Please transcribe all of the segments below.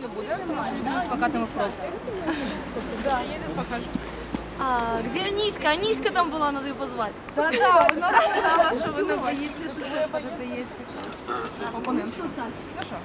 Не буде, тому що йдуть плакатами фракції. Да, я не покажу. А, где Аниська? Аниська там была, надо ее позвать. Так, так, вона сказала, що ви не боїться, що ви передаєте. Опонент. Ну що?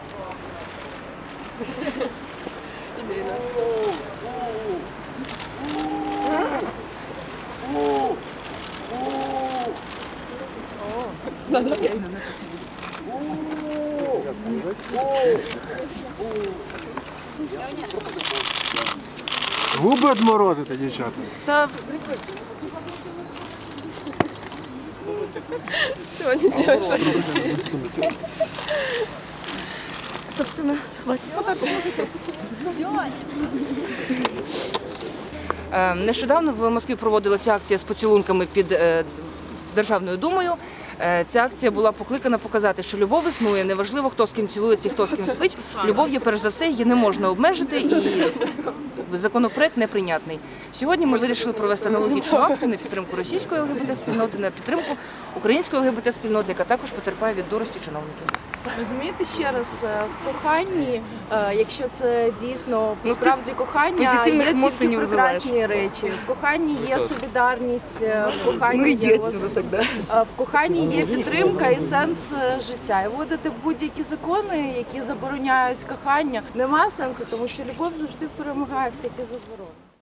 Губи одморозити, дівчата. Та Сьогодні Собственно, хватит. Нещодавно в Москві проводилася акція з поцілунками під е, Державною думою. Е, Ця акція була покликана показати, що любов існує, неважливо, хто з ким цілується, хто з ким спить. Любов є перш за все, її не можна обмежити, і законопроект неприйнятний. Сьогодні ми вирішили провести аналогічну акцію на підтримку російської ЛГБТ спільноти, на підтримку української ЛГБТ спільноти, яка також потерпає від дурості чиновників. Розумієте ще раз, е, в коханні, е, якщо це дійсно Ну, ти справді кохання, позитивних є емоцій тільки не визиваєш. прекрасні речі. В коханні є солідарність, е, в коханні Ну є отсюда тогда. е, в коханні є підтримка і сенс е, життя. І вводити будь-які закони, які забороняють кохання, немає сенсу, тому що любов завжди перемагає всякі заборони.